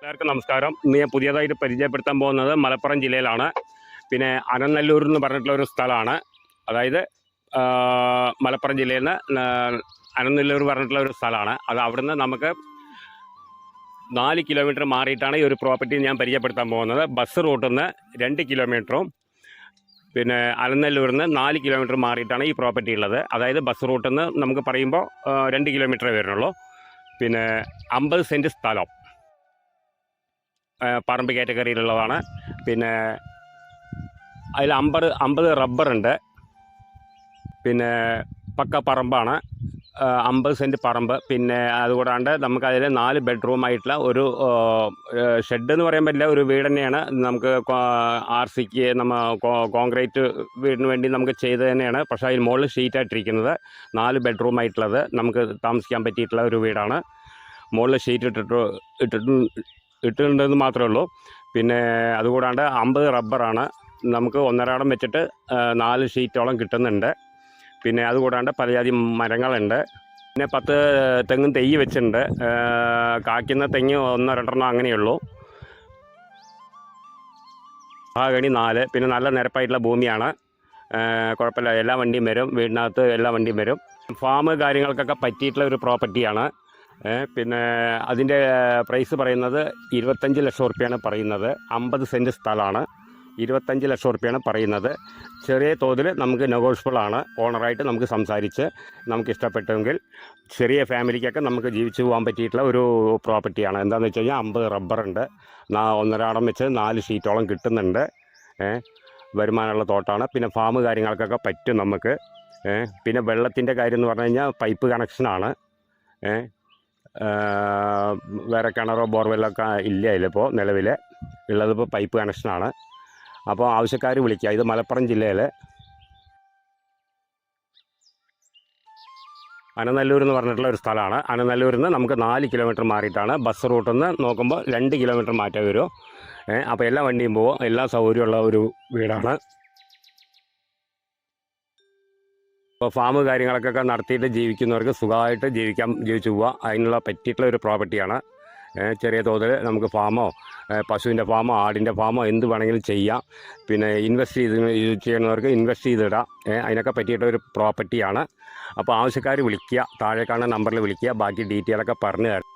എല്ലാവർക്കും നമസ്കാരം. ഇന്ന് ഞാൻ പുതിയതായിട്ട് പരിചയപ്പെടുത്താൻ പോകുന്നത് മലപ്പുറം ജില്ലയിലാണ്. പിന്നെ അനനല്ലൂർ എന്ന് പറഞ്ഞിട്ടുള്ള ഒരു സ്ഥലമാണ്. അതായത് മലപ്പുറം ജില്ലയിൽ നിന്ന് അനനല്ലൂർ പറഞ്ഞിട്ടുള്ള ഒരു സ്ഥലമാണ്. അത് അവിടുന്ന് നമുക്ക് നാല് കിലോമീറ്റർ മാറിയിട്ടാണ് ഈ ഒരു പ്രോപ്പർട്ടി ഞാൻ പരിചയപ്പെടുത്താൻ പോകുന്നത്. ബസ് റൂട്ടിൽ നിന്ന് രണ്ട് കിലോമീറ്ററും പിന്നെ അലനല്ലൂരിൽ നിന്ന് നാല് കിലോമീറ്റർ മാറിയിട്ടാണ് ഈ പ്രോപ്പർട്ടി ഉള്ളത്. അതായത് ബസ് റൂട്ടിൽ നിന്ന് നമുക്ക് പറയുമ്പോൾ രണ്ട് കിലോമീറ്ററേ വരുന്നുള്ളൂ. പിന്നെ അമ്പത് സെന്റ് സ്ഥലം. പറമ്പ് കാറ്റഗറിയിലുള്ളതാണ്. പിന്നെ അതിൽ അമ്പത് അമ്പത് റബ്ബറുണ്ട് പിന്നെ പക്ക പറമ്പാണ്. അമ്പത് സെന്റ് പറമ്പ്. പിന്നെ അതുകൂടാണ്ട് നമുക്കതിൽ നാല് ബെഡ്റൂം ആയിട്ടുള്ള ഒരു ഷെഡ് എന്ന് പറയാൻ പറ്റില്ല. ഒരു വീട് തന്നെയാണ്. നമുക്ക് ആർ സിക്ക് നമ്മ കോൺക്രീറ്റ് വീടിന് വേണ്ടി നമുക്ക് ചെയ്ത് തന്നെയാണ്. പക്ഷേ അതിൽ മുകളിൽ ഷീറ്റായിട്ടിരിക്കുന്നത്. നാല് ബെഡ്റൂം ആയിട്ടുള്ളത് നമുക്ക് താമസിക്കാൻ പറ്റിയിട്ടുള്ള ഒരു വീടാണ്. മുകളിൽ ഷീറ്റ് ഇട്ടിട്ട് ഇട്ടിട്ട് ഇട്ടിട്ടുണ്ടെന്ന് മാത്രമേ ഉള്ളൂ. പിന്നെ അതുകൂടാണ്ട് അമ്പത് റബ്ബറാണ് നമുക്ക് ഒന്നരാടം വെച്ചിട്ട് നാല് ഷീറ്റോളം കിട്ടുന്നുണ്ട്. പിന്നെ അതുകൂടാണ്ട് പലജാതി മരങ്ങളുണ്ട്. പിന്നെ പത്ത് തെങ്ങും തെയ്യ് വെച്ചിട്ടുണ്ട്. കായ്ക്കുന്ന തെങ്ങ് ഒന്നോ രണ്ടെണ്ണം അങ്ങനെയുള്ളൂ മഹാഗണി നാല്. പിന്നെ നല്ല നിരപ്പായിട്ടുള്ള ഭൂമിയാണ്. കുഴപ്പമില്ല. എല്ലാ വണ്ടിയും വരും. വീടിനകത്ത് എല്ലാ വണ്ടിയും വരും. ഫാം കാര്യങ്ങൾക്കൊക്കെ പറ്റിയിട്ടുള്ള ഒരു പ്രോപ്പർട്ടിയാണ്. പിന്നെ അതിന്റെ പ്രൈസ് പറയുന്നത് ഇരുപത്തഞ്ച് ലക്ഷം റുപ്യാണ് പറയുന്നത്. അമ്പത് സെന്റ് സ്ഥലമാണ്. ഇരുപത്തഞ്ച് ലക്ഷം റുപ്യാണ് പറയുന്നത്. ചെറിയ തോതിൽ നമുക്ക് നെഗോഷ്യബിൾ ആണ്. ഓണറായിട്ട് നമുക്ക് സംസാരിച്ച് നമുക്ക് ഇഷ്ടപ്പെട്ടെങ്കിൽ ചെറിയ ഫാമിലിക്കൊക്കെ നമുക്ക് ജീവിച്ചു പോകാൻ പറ്റിയിട്ടുള്ള ഒരു പ്രോപ്പർട്ടിയാണ് എന്താണെന്ന് വെച്ച് കഴിഞ്ഞാൽ അമ്പത് റബ്ബറുണ്ട് ഒന്നരാടം വെച്ച് നാല് ഷീറ്റോളം കിട്ടുന്നുണ്ട്. വരുമാനമുള്ള തോട്ടാണ്. പിന്നെ ഫാം കാര്യങ്ങൾക്കൊക്കെ പറ്റും നമുക്ക്. പിന്നെ വെള്ളത്തിന്റെ കാര്യം എന്ന് പറഞ്ഞു കഴിഞ്ഞാൽ പൈപ്പ് കണക്ഷനാണ് വേറെ കിണറോ ബോർവെല്ലൊക്കെ ഇല്ല അതിലിപ്പോൾ നിലവിൽ ഉള്ളതിപ്പോൾ പൈപ്പ് കണക്ഷനാണ് അപ്പോൾ ആവശ്യക്കാർ വിളിക്കുക ഇത് മലപ്പുറം ജില്ലയിലെ അനനല്ലൂർ എന്ന് പറഞ്ഞിട്ടുള്ള ഒരു സ്ഥലമാണ്. അനനല്ലൂരിൽ നിന്ന് നമുക്ക് നാല് കിലോമീറ്റർ മാറിയിട്ടാണ്. ബസ് റൂട്ടിൽ നിന്ന് നോക്കുമ്പോൾ രണ്ട് കിലോമീറ്റർ മാറ്റം വരും. അപ്പോൾ എല്ലാ വണ്ടിയും പോകും എല്ലാ സൗകര്യമുള്ള ഒരു വീടാണ്. ഇപ്പോൾ ഫാം കാര്യങ്ങളൊക്കെ നടത്തിയിട്ട് ജീവിക്കുന്നവർക്ക് സുഖമായിട്ട് ജീവിക്കാൻ ജീവിച്ചു പോവുക അതിനുള്ള പറ്റിയിട്ടുള്ള ഒരു പ്രോപ്പർട്ടിയാണ് ചെറിയ തോതിൽ നമുക്ക് ഫാമോ പശുവിന്റെ ഫാമോ ആടിന്റെ ഫാമോ എന്ത് വേണമെങ്കിലും ചെയ്യാം. പിന്നെ ഇൻവെസ്റ്റ് ചെയ്ത് ചെയ്യുന്നവർക്ക് ഇൻവെസ്റ്റ് ചെയ്തിടാം. അതിനൊക്കെ പറ്റിയിട്ട് ഒരു പ്രോപ്പർട്ടിയാണ് അപ്പോൾ ആവശ്യക്കാർ വിളിക്കുക താഴെ കാണുന്ന നമ്പറിൽ വിളിക്കുക. ബാക്കി ഡീറ്റെയിലൊക്കെ പറഞ്ഞു തരാം.